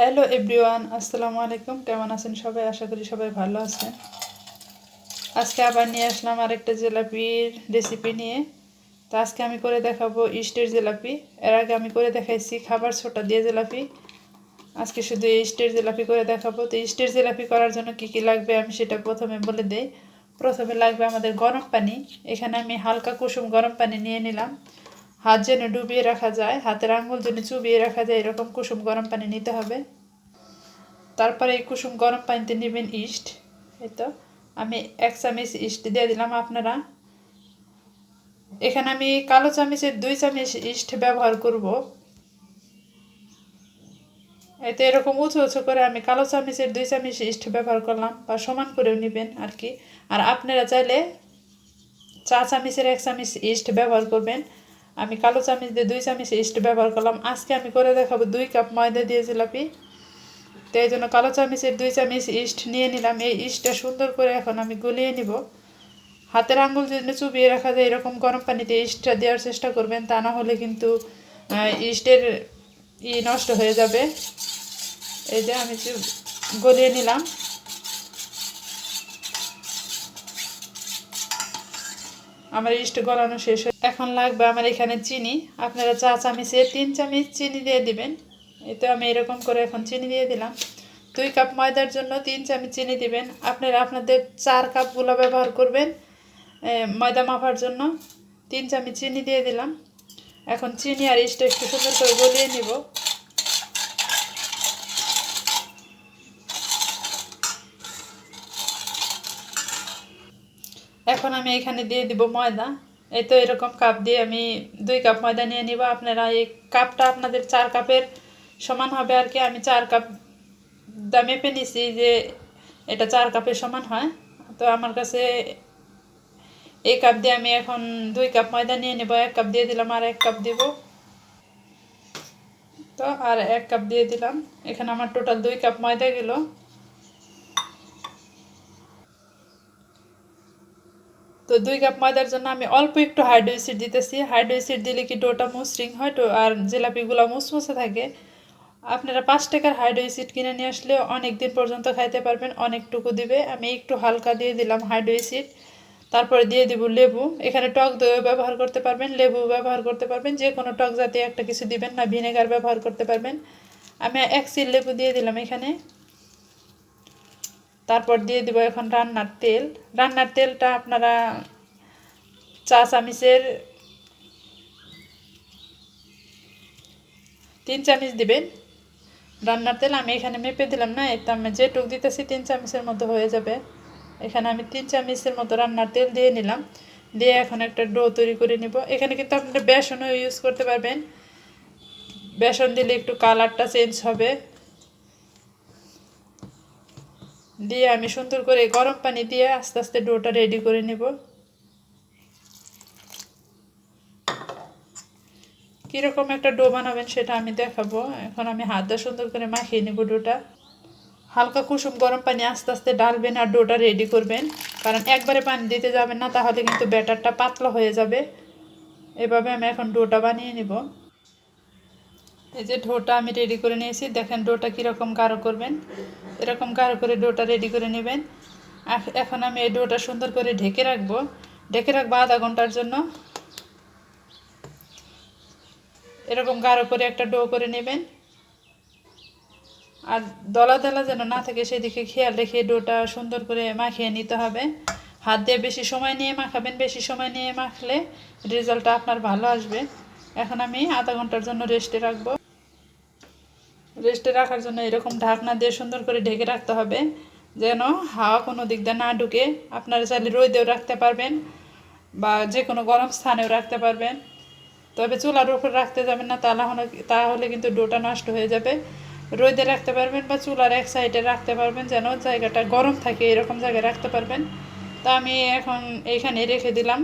Hello everyone আসসালামু আলাইকুম কেমন আছেন সবাই? আশা করি সবাই ভালো আছেন। আজকে আবার নিয়ে আসলাম আরেকটা জেলাপির রেসিপি নিয়ে। তো আজকে আমি করে দেখাবো ইস্টের জিলাপি। এর আগে আমি করে দেখাইছি খাবার ছোটা দিয়ে জিলাপি। আজকে শুধু ইস্টের জেলাপি করে দেখাবো। তো ইস্টের জিলাপি করার জন্য কি কি লাগবে আমি সেটা প্রথমে বলে দেই। প্রথমে লাগবে আমাদের গরম পানি। এখানে আমি হালকা কুসুম গরম পানি নিয়ে নিলাম। হাত যেন ডুবিয়ে রাখা যায়, হাতের আঙুল যেন চুবিয়ে রাখা যায়, এরকম কুসুম গরম পানি নিতে হবে। তারপরে এই কুসুম গরম পানিতে নেবেন ইস্ট। এই তো, আমি এক চামচ ইস্ট দিয়ে দিলাম আপনারা। এখানে আমি কালো চামচের দুই চামচ ইস্ট ব্যবহার করব। এতে এরকম উঁচু উঁচু করে আমি কালো চামচের দুই চামচ ইস্ট ব্যবহার করলাম, বা সমান করেও নেবেন আর কি। আর আপনারা চাইলে চা চামচের এক চামচ ইস্ট ব্যবহার করবেন। আমি কালো চামচ দিয়ে দুই চামচ ইস্ট ব্যবহার করলাম। আজকে আমি করে দেখাবো দুই কাপ ময়দা দিয়ে জিলাপি তো এই জন্য কালো চামচের দুই চামচ ইস্ট নিয়ে নিলাম। এই ইস্টটা সুন্দর করে এখন আমি গলিয়ে নিব। হাতের আঙুল যদি চুবিয়ে রাখা যায়, এরকম গরম পানিতে ইস্টটা দেওয়ার চেষ্টা করবেন, তা না হলে কিন্তু ইস্টের ই নষ্ট হয়ে যাবে। এই যে আমি গলিয়ে নিলাম। আমার ইস্ট গলানো শেষ হয়ে এখন লাগবে আমার এখানে চিনি। আপনারা চা চামচে তিন চামচ চিনি দিয়ে দিবেন। এই তো আমি এরকম করে এখন চিনি দিয়ে দিলাম। দুই কাপ ময়দার জন্য তিন চামচ চিনি দিবেন। আপনারা আপনাদের চার কাপগুলো ব্যবহার করবেন ময়দা মাপার জন্য। তিন চামচ চিনি দিয়ে দিলাম। এখন চিনি আর ইস্টটা একটু সুন্দর করে গলিয়ে নিব। এখন আমি এখানে দিয়ে দিব ময়দা। এই তো এরকম কাপ দিয়ে আমি দুই কাপ ময়দা নিয়ে নিব। আপনারা এই কাপটা আপনাদের চার কাপের সমান হবে আর কি। আমি চার কাপ দামে মেপে নিছি যে এটা চার কাপের সমান হয়। তো আমার কাছে এই কাপ দিয়ে আমি এখন দুই কাপ ময়দা নিয়ে নেব। এক কাপ দিয়ে দিলাম আর এক কাপ দিব। তো আর এক কাপ দিয়ে দিলাম। এখানে আমার টোটাল দুই কাপ ময়দা গেল। তো দুই কাপ ময়দার জন্য আমি অল্প একটু হাইড্রো অ্যাসিড দিতেছি। হাইড্রো অ্যাসিড দিলে কি ডোটা মসৃণ হয়? তো আর জিলাপিগুলো মুসমুসে থাকে। আপনারা পাঁচ টাকার হাইড্রো অ্যাসিড কিনে নিয়ে আসলে অনেক দিন পর্যন্ত খাইতে পারবেন, অনেকটুকু দিবে। আমি একটু হালকা দিয়ে দিলাম হাইড্রো অ্যাসিড। তারপরে দিয়ে দিব লেবু। এখানে টক দই ব্যবহার করতে পারবেন লেবু ব্যবহার করতে পারবেন। যে কোনো টক জাতীয় একটা কিছু দিবেন না, ভিনেগার ব্যবহার করতে পারবেন। আমি এক সিল লেবু দিয়ে দিলাম এখানে। তারপর দিয়ে দিব এখন রান্নার তেল। রান্নার তেলটা আপনারা চা চামিচের তিন চামিচ দিবেন। রান্নার তেল আমি এখানে মেপে দিলাম না এটা আমি যেটুক দিতেছি তিন চামচের মতো হয়ে যাবে। এখানে আমি তিন চামচের মতো রান্নার তেল দিয়ে নিলাম। দিয়ে এখন একটা ডো তৈরি করে নিব। এখানে কিন্তু আপনারা বেসনও ইউজ করতে পারবেন। বেসন দিলে একটু কালারটা চেঞ্জ হবে। দিয়ে আমি সুন্দর করে গরম পানি দিয়ে আস্তে আস্তে ডোটা রেডি করে নেব। কীরকম একটা ডো বানাবেন সেটা আমি দেখাবো। এখন আমি হাতটা সুন্দর করে মাখিয়ে নেব ডোটা। হালকা কুসুম গরম পানি আস্তে আস্তে ডালবেন আর ডোটা রেডি করবেন। কারণ একবারে পানি দিতে যাবেন না, তাহলে কিন্তু ব্যাটারটা পাতলা হয়ে যাবে। এভাবে আমি এখন ডোটা বানিয়ে নিব। এই যে ডোটা আমি রেডি করে নিয়েছি। দেখেন ডোটা কীরকম গাঢ় করবেন। এরকম গাঢ় করে ডোটা রেডি করে নেবেন। এখন আমি এই ডোটা সুন্দর করে ঢেকে রাখব। ঢেকে রাখব আধা ঘণ্টার জন্য। এরকম গাঢ় করে একটা ডো করে নেবেন। আর দলা দলা যেন না থাকে, সেদিকে খেয়াল রেখে ডোটা সুন্দর করে মাখিয়ে নিতে হবে। হাত দিয়ে বেশি সময় নিয়ে মাখাবেন, বেশি সময় নিয়ে মাখলে রেজাল্টটা আপনার ভালো আসবে। এখন আমি আধা ঘণ্টার জন্য রেস্টে রাখব। রেস্টে রাখার জন্য এরকম ঢাকনা দিয়ে সুন্দর করে ঢেকে রাখতে হবে, যেন হাওয়া কোনো দিক দিয়ে না ঢুকে। আপনারা চাইলে রোদেও রাখতে পারবেন বা যে কোনো গরম স্থানেও রাখতে পারবেন। তবে চুলার উপর রাখতে যাবেন না তাহলে তাহলে কিন্তু ডোটা নষ্ট হয়ে যাবে। রোদে রাখতে পারবেন বা চুলার এক সাইডে রাখতে পারবেন, যেন জায়গাটা গরম থাকে, এরকম জায়গায় রাখতে পারবেন। তা আমি এখন এইখানে রেখে দিলাম।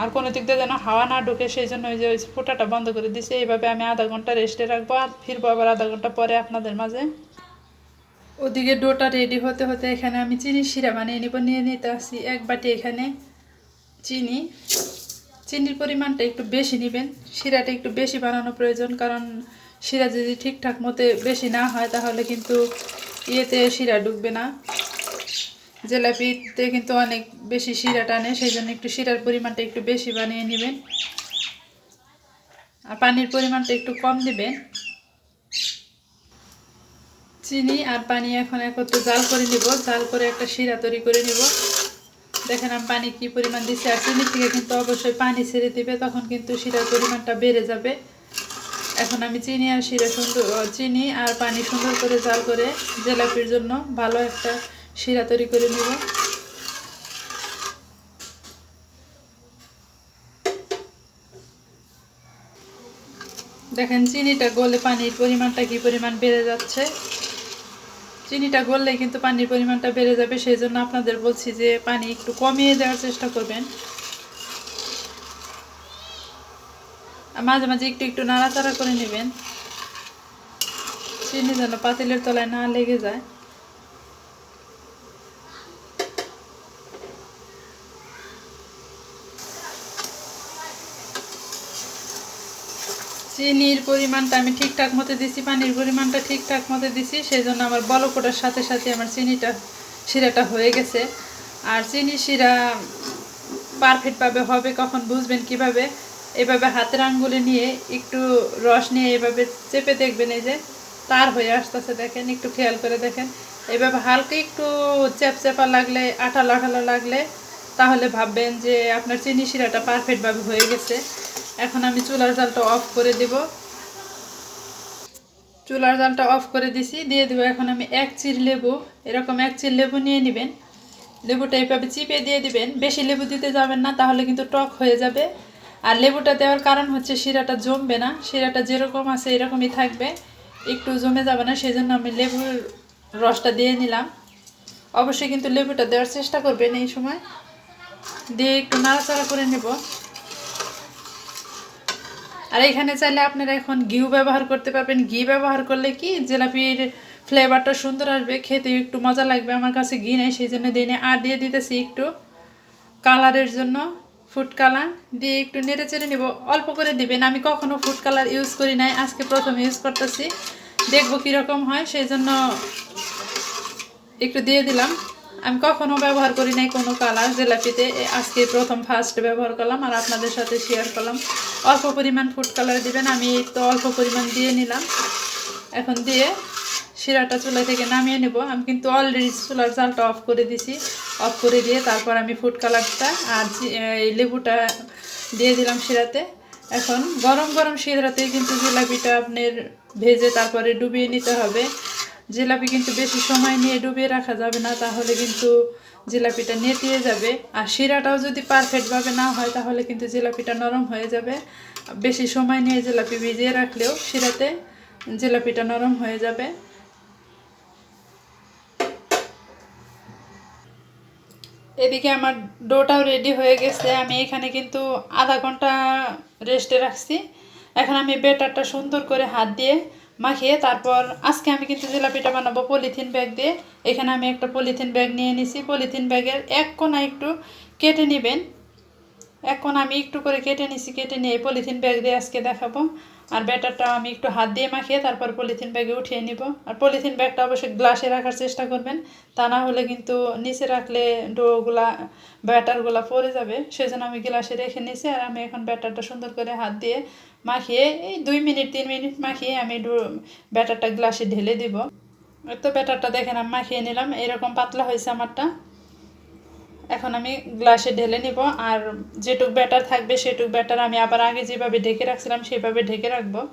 আর কোনো দিক দিয়ে যেন হাওয়া না ঢুকে, সেই জন্য ওই যে ওই ফোটাটা বন্ধ করে দিছি। এইভাবে আমি আধা ঘণ্টা রেস্টে রাখব আর ফিরবো আবার আধা ঘণ্টা পরে আপনাদের মাঝে। ওদিকে ডোটা রেডি হতে হতে এখানে আমি চিনি শিরা বানিয়ে নিব, নিয়ে নিতে আসি এক বাটি এখানে চিনি। চিনির পরিমাণটা একটু বেশি নেবেন, শিরাটা একটু বেশি বানানো প্রয়োজন, কারণ শিরা যদি ঠিকঠাক মতো বেশি না হয় তাহলে কিন্তু ইয়েতে শিরা ঢুকবে না। জিলাপিতে কিন্তু অনেক বেশি শিরা টানে সেই জন্য একটু শিরার পরিমাণটা একটু বেশি বানিয়ে নেবেন। আর পানির পরিমাণটা একটু কম দেবেন। চিনি আর পানি এখন একত্র জাল করে নিব, জাল করে একটা শিরা তৈরি করে নিব। দেখেন আমি পানি কি পরিমাণ দিচ্ছি আর চিনির থেকে কিন্তু অবশ্যই পানি ছেড়ে দিবে, তখন কিন্তু শিরার পরিমাণটা বেড়ে যাবে। এখন আমি চিনি আর শিরা সুন্দর, চিনি আর পানি সুন্দর করে জাল করে জেলাপির জন্য ভালো একটা শিরা তৈরি করে নিব। দেখেন, চিনিটা গলে পানির পরিমাণটা কি পরিমাণ বেড়ে যাচ্ছে? চিনিটা গললে কিন্তু পানির পরিমাণটা বেড়ে যাবে সেই জন্য আপনাদের বলছি যে পানি একটু কমিয়ে দেওয়ার চেষ্টা করবেন। মাঝে মাঝে একটু একটু নাড়াচাড়া করে নেবেন। চিনি যেন পাতিলের তলায় না লেগে যায়। চিনির পরিমাণটা আমি ঠিকঠাক মতো দিছি, পানির পরিমাণটা ঠিকঠাক মতো দিছি সেই জন্য আমার বলকোটার সাথে সাথে আমার চিনিটা শিরাটা হয়ে গেছে। আর চিনি শিরা পারফেক্টভাবে হবে, কখন বুঝবেন কীভাবে? এভাবে হাতের আঙ্গুলে নিয়ে একটু রস নিয়ে এভাবে চেপে দেখবেন, এই যে তার হয়ে আসতেছে, দেখেন, একটু খেয়াল করে দেখেন। এভাবে হালকা একটু চ্যাপচ্যাপা লাগলে, আঠালো আঠালো লাগলে, তাহলে ভাববেন যে আপনার চিনি শিরাটা পারফেক্টভাবে হয়ে গেছে। এখন আমি চুলার জালটা অফ করে দেব। চুলার জালটা অফ করে দিছি, দিয়ে দেবো এখন আমি এক চির লেবু। এরকম এক চির লেবু নিয়ে নেবেন। লেবুটা এইভাবে চিপে দিয়ে দিবেন। বেশি লেবু দিতে যাবেন না, তাহলে কিন্তু টক হয়ে যাবে। আর লেবুটা দেওয়ার কারণ হচ্ছে শিরাটা জমবে না। শিরাটা যেরকম আছে এরকমই থাকবে। একটু জমে যাবে না সেই জন্য আমি লেবুর রসটা দিয়ে নিলাম। অবশ্যই কিন্তু লেবুটা দেওয়ার চেষ্টা করবেন এই সময়। দিয়ে একটু নাড়াচাড়া করে নেব। আর এখানে চাইলে আপনারা এখন ঘিউ ব্যবহার করতে পারবেন। ঘি ব্যবহার করলে কি জিলাপির ফ্লেভারটা সুন্দর আসবে খেতে একটু মজা লাগবে। আমার কাছে ঘি নেই, সেই জন্য দিনে আর দিয়ে দিতেছি একটু কালারের জন্য ফুড কালার দিয়ে একটু নেড়ে চেড়ে নেব। অল্প করে দিবেন। আমি কখনো ফুড কালার ইউজ করি নাই। আজকে প্রথম ইউজ করতেছি। দেখব কীরকম হয়, সেই জন্য একটু দিয়ে দিলাম। আমি কখনো ব্যবহার করি নাই কোনো কালার, জিলাপিতে। আজকে প্রথম ফার্স্ট ব্যবহার করলাম আর আপনাদের সাথে শেয়ার করলাম। অল্প পরিমাণ ফুড কালার দিবেন, আমি তো অল্প পরিমাণ দিয়ে নিলাম। এখন দিয়ে শিরাটা চুলা থেকে নামিয়ে নেব। আমি কিন্তু অলরেডি চুলার জালটা অফ করে দিছি। অফ করে দিয়ে তারপর আমি ফুড কালারটা আর এই লেবুটা দিয়ে দিলাম শিরাতে। এখন গরম গরম শিরাতেই কিন্তু জিলাপিটা আপনার ভেজে তারপরে ডুবিয়ে নিতে হবে। জিলাপি কিন্তু বেশি সময় নিয়ে ডুবিয়ে রাখা যাবে না, তাহলে কিন্তু জিলাপিটা নেতিয়ে যাবে। আর শিরাটাও যদি পারফেক্টভাবে না হয়, তাহলে কিন্তু জিলাপিটা নরম হয়ে যাবে। বেশি সময় নিয়ে জিলাপি ভিজিয়ে রাখলেও শিরাতে জিলাপিটা নরম হয়ে যাবে। এদিকে আমার ডোটাও রেডি হয়ে গেছে। আমি এখানে কিন্তু আধা ঘণ্টা রেস্টে রাখছি। এখন আমি বেটারটা সুন্দর করে হাত দিয়ে মাখিয়ে তারপর আজকে আমি কিন্তু জিলাপিটা বানাবো পলিথিন ব্যাগ দিয়ে। এখানে আমি একটা পলিথিন ব্যাগ নিয়ে নিছি। পলিথিন ব্যাগের এক কোনা একটু কেটে নেবেন। এখন আমি একটু করে কেটে নিছি, কেটে নিয়ে পলিথিন ব্যাগ দিয়ে আজকে দেখাবো। আর ব্যাটারটা আমি একটু হাত দিয়ে মাখিয়ে তারপর পলিথিন ব্যাগে উঠিয়ে নিব। আর পলিথিন ব্যাগটা অবশ্যই গ্লাসে রাখার চেষ্টা করবেন। তা না হলে কিন্তু নিচে রাখলে ডোগুলা, ব্যাটারগুলা পড়ে যাবে। সেজন্য আমি গ্লাসে রেখে নিছি আর আমি এখন ব্যাটারটা সুন্দর করে হাত দিয়ে মাখিয়ে, এই দুই মিনিট, তিন মিনিট মাখিয়ে আমি ব্যাটারটা গ্লাসে ঢেলে দিব। তো ব্যাটারটা দেখেন, আমি মাখিয়ে নিলাম। এরকম পাতলা হয়েছে আমারটা। এখন আমি গ্লাসে ঢেলে নিব, আর যেটুক ব্যাটার থাকবে সেটুক ব্যাটার আমি আবার আগে যেভাবে ঢেকে রাখছিলাম সেভাবে ঢেকে রাখব।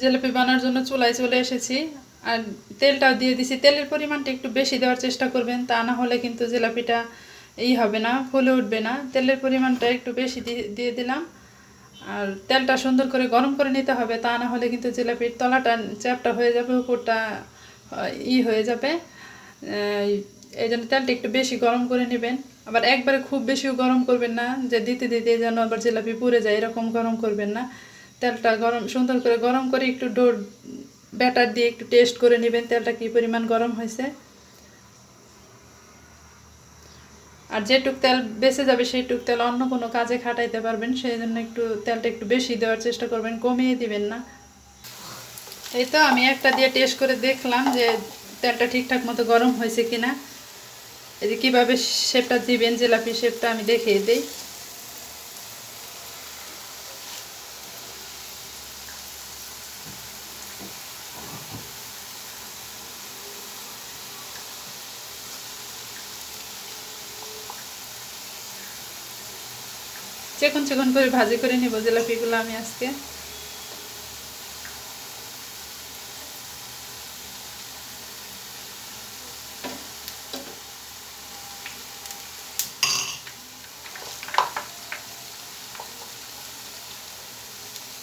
জিলাপি বানানোর জন্য চুলায় চলে এসেছি, আর তেলটাও দিয়ে দিছি। তেলের পরিমাণটা একটু বেশি দেওয়ার চেষ্টা করবেন, তা না হলে কিন্তু জিলাপিটা এই হবে না, ফুলে উঠবে না। তেলের পরিমাণটা একটু বেশি দিয়ে- দিলাম, আর তেলটা সুন্দর করে গরম করে নিতে হবে, তা না হলে কিন্তু জিলাপির তলাটা চ্যাপটা হয়ে যাবে, উপরটা ই হয়ে যাবে এই জন্য তেলটা একটু বেশি গরম করে নেবেন। আবার একবারে খুব বেশিও গরম করবেন না, যে দিতে দিতে যেন আবার জিলাপি পুড়ে যায়, এরকম গরম করবেন না। তেলটা গরম, সুন্দর করে গরম করে একটু ডোর ব্যাটার দিয়ে একটু টেস্ট করে নেবেন তেলটা কী পরিমাণ গরম হয়েছে। আর যেটুক তেল বেঁচে যাবে সেইটুক তেল অন্য কোনো কাজে খাটাইতে পারবেন, সেই জন্য একটু তেলটা একটু বেশি দেওয়ার চেষ্টা করবেন, কমিয়ে দিবেন না। এই তো আমি একটা দিয়ে টেস্ট করে দেখলাম যে তেলটা ঠিকঠাক মতো গরম হয়েছে কিনা। এই যে কীভাবে শেপটা দিবেন, জিলাপি শেপটা আমি দেখিয়ে দিই। চেকন চেকন করে ভাজি করে নিব জিলাপিগুলো আমি আজকে।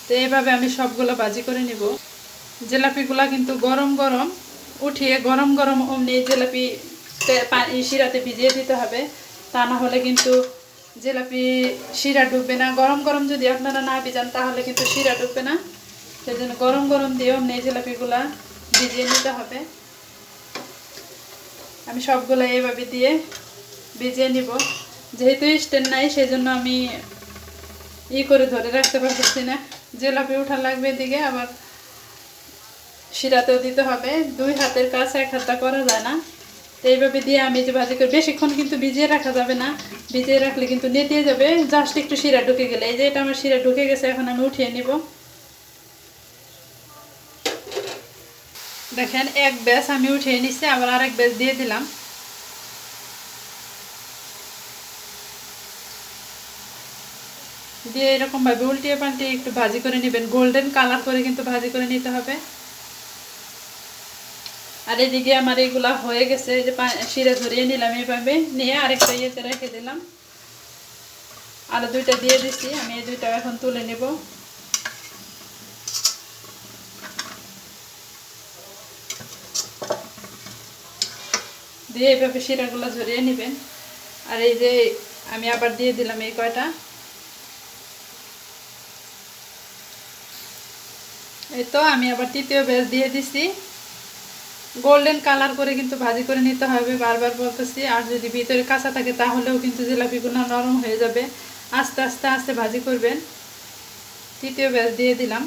তো এইভাবে আমি সবগুলো ভাজি করে নিব। জিলাপিগুলা কিন্তু গরম গরম উঠিয়ে গরম গরম অমনি জিলাপি শিরাতে ভিজিয়ে দিতে হবে। তা না হলে কিন্তু জিলাপি শিরা ডুববে না। গরম গরম যদি আপনারা না ভিজান তাহলে কিন্তু শিরা ডুববে না। সেই জন্য গরম গরম দিয়ে অমনি জিলাপিগুলা ভিজিয়ে নিতে হবে। আমি সবগুলো এইভাবে দিয়ে ভিজিয়ে নিব। যেহেতু স্ট্যান্ড নাই সেই জন্য আমি ই করে ধরে রাখতে পারতেছি না। জিলাপি উঠা লাগবে এদিকে, আবার শিরাতেও দিতে হবে। দুই হাতের কাজ এক হাতটা করা যায় না। এইভাবে দিয়ে আমি যে ভাজি করি, বেশিক্ষণ কিন্তু ভিজিয়ে রাখা যাবে না। ভিজিয়ে রাখলে কিন্তু নেতিয়ে যাবে। জাস্ট একটু শিরা ঢুকে গেলে। এই যে এটা আমার শিরা ঢুকে গেছে, এখন আমি উঠিয়ে নিব। দেখেন, এক ব্যাস আমি উঠিয়ে নিচ্ছি আবার আরেক ব্যাস দিয়ে দিলাম। দিয়ে এরকমভাবে উল্টিয়ে পাল্টিয়ে একটু ভাজি করে নেবেন। গোল্ডেন কালার করে কিন্তু ভাজি করে নিতে হবে। আর এদিকে আমার এগুলা হয়ে গেছে যে শিরে ধরিয়ে নিলাম এইভাবে নিয়ে আরেকটা ইয়েতে রেখে দিলাম। আরও দুইটা দিয়ে দিচ্ছি আমি এই দুইটা এখন তুলে নেব। দিয়ে এইভাবে শিরাগুলো ঝরিয়ে নেবেন। আর এই যে আমি আবার দিয়ে দিলাম এই কয়টা। এই তো, আমি আবার তৃতীয় ব্যাস দিয়ে দিছি। গোল্ডেন কালার করে কিন্তু ভাজি করে নিতে হবে, বারবার বলতেছি। আর যদি ভিতরে কাঁচা থাকে, তাহলেও কিন্তু জিলাপিগুলো নরম হয়ে যাবে। আস্তে আস্তে আস্তে ভাজি করবেন। তৃতীয় ব্যাস দিয়ে দিলাম।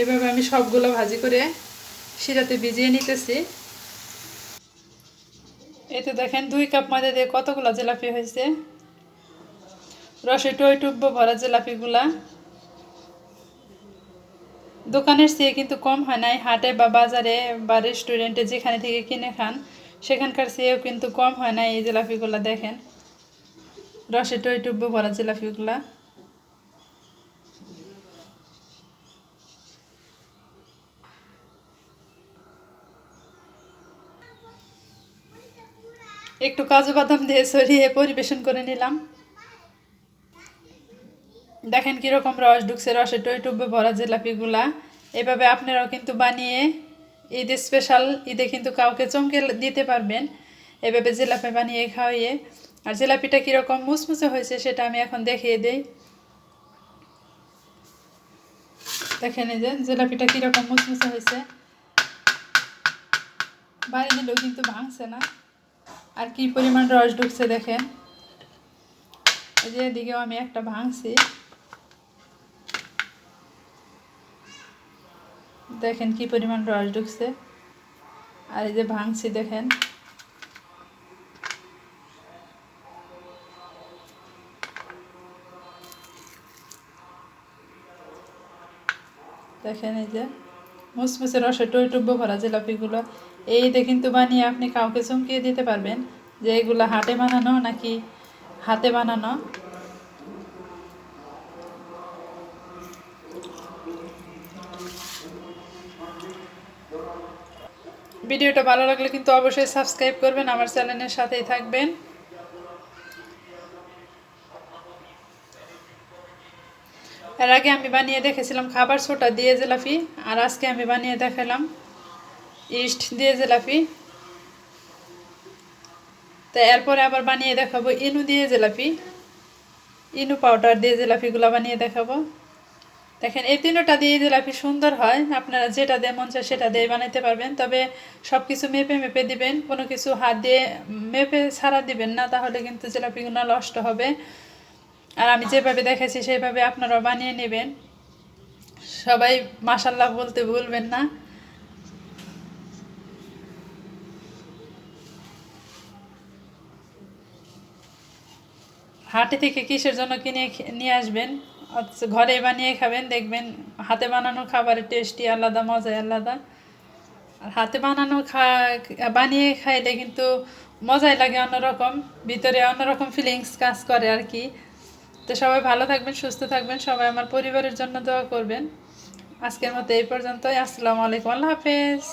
এভাবে আমি সবগুলো ভাজি করে শিরাতে ভিজিয়ে নিতেছি। এতে দেখেন, দুই কাপ ময়দা দিয়ে কতগুলো জিলাপি হয়েছে। রসে টই টুব্ব ভরা জিলাপিগুলা। দোকানের চেয়ে কিন্তু কম হয় নাই। হাটে বা বাজারে বা রেস্টুরেন্টে যেখানে থেকে কিনে খান, সেখানকার চেয়েও কিন্তু কম হয় না এই জিলাপিগুলো দেখেন। রসে টই টুব্ব ভরা জিলাপিগুলা। একটু কাজু বাদাম দিয়ে সরিয়ে পরিবেশন করে নিলাম। দেখেন কীরকম রস ঢুকছে রসে টই টুবে ভরা জিলাপিগুলা। এভাবে আপনারাও কিন্তু বানিয়ে ঈদ স্পেশাল ঈদে কিন্তু কাউকে চমকে দিতে পারবেন। এভাবে জিলাপি বানিয়ে খাওয়াইয়ে। আর জিলাপিটা কীরকম মুচমুচে হয়েছে সেটা আমি এখন দেখিয়ে দিই। দেখেন এই যে জিলাপিটা কীরকম মুচমুচে হয়েছে। বাড়ি দিলেও কিন্তু ভাঙছে না। আর কি পরিমাণ রস ঢুকছে দেখেন। এই যে এদিকেও আমি একটা ভাঙছি। দেখেন কি পরিমাণ রস ঢুকছে। আর এই যে ভাঙছি, দেখেন। দেখেন এই যে মুসমুসে রসে টই টুব্ব ভরা জিলাপিগুলো। এই দিয়ে কিন্তু বানিয়ে আপনি কাউকে চমকিয়ে দিতে পারবেন যে এগুলো হাটে বানানো নাকি হাতে বানানো। ভিডিওটা ভালো লাগলে কিন্তু অবশ্যই সাবস্ক্রাইব করবেন, আমার চ্যানেলের সাথেই থাকবেন। এর আগে আমি বানিয়ে দেখেছিলাম খাবার ছোটা দিয়ে জিলাপি, আর আজকে আমি বানিয়ে দেখালাম ইস্ট দিয়ে জিলাপি। তো এরপরে আবার বানিয়ে দেখাবো ইনু দিয়ে জিলাপি। ইনু পাউডার দিয়ে জিলাপিগুলো বানিয়ে দেখাবো। দেখেন, এই তিনটা দিয়ে জিলাপি সুন্দর হয়। আপনারা যেটা দিয়ে মন চায় সেটা দিয়ে বানাইতে পারবেন। তবে সব কিছু মেপে মেপে দিবেন, কোনো কিছু হাত দিয়ে মেপে ছাড়া দিবেন না, তাহলে কিন্তু জিলাপিগুলো নষ্ট হবে। আর আমি যেভাবে দেখেছি সেইভাবে আপনারাও বানিয়ে নেবেন। সবাই মাসাল্লাহ বলতে ভুলবেন না। হাটে থেকে কিসের জন্য কিনে, নিয়ে আসবেন? ঘরে বানিয়ে খাবেন, দেখবেন হাতে বানানো খাবারের টেস্টই আলাদা, মজাই আলাদা। আর হাতে বানানো খা, বানিয়ে খাইলে কিন্তু মজাই লাগে অন্যরকম, ভিতরে অন্যরকম ফিলিংস কাজ করে আর কি। তো সবাই ভালো থাকবেন, সুস্থ থাকবেন, সবাই আমার পরিবারের জন্য দোয়া করবেন। আজকের মতো এই পর্যন্তই, আসসালামু আলাইকুম, আল্লাহ হাফেজ।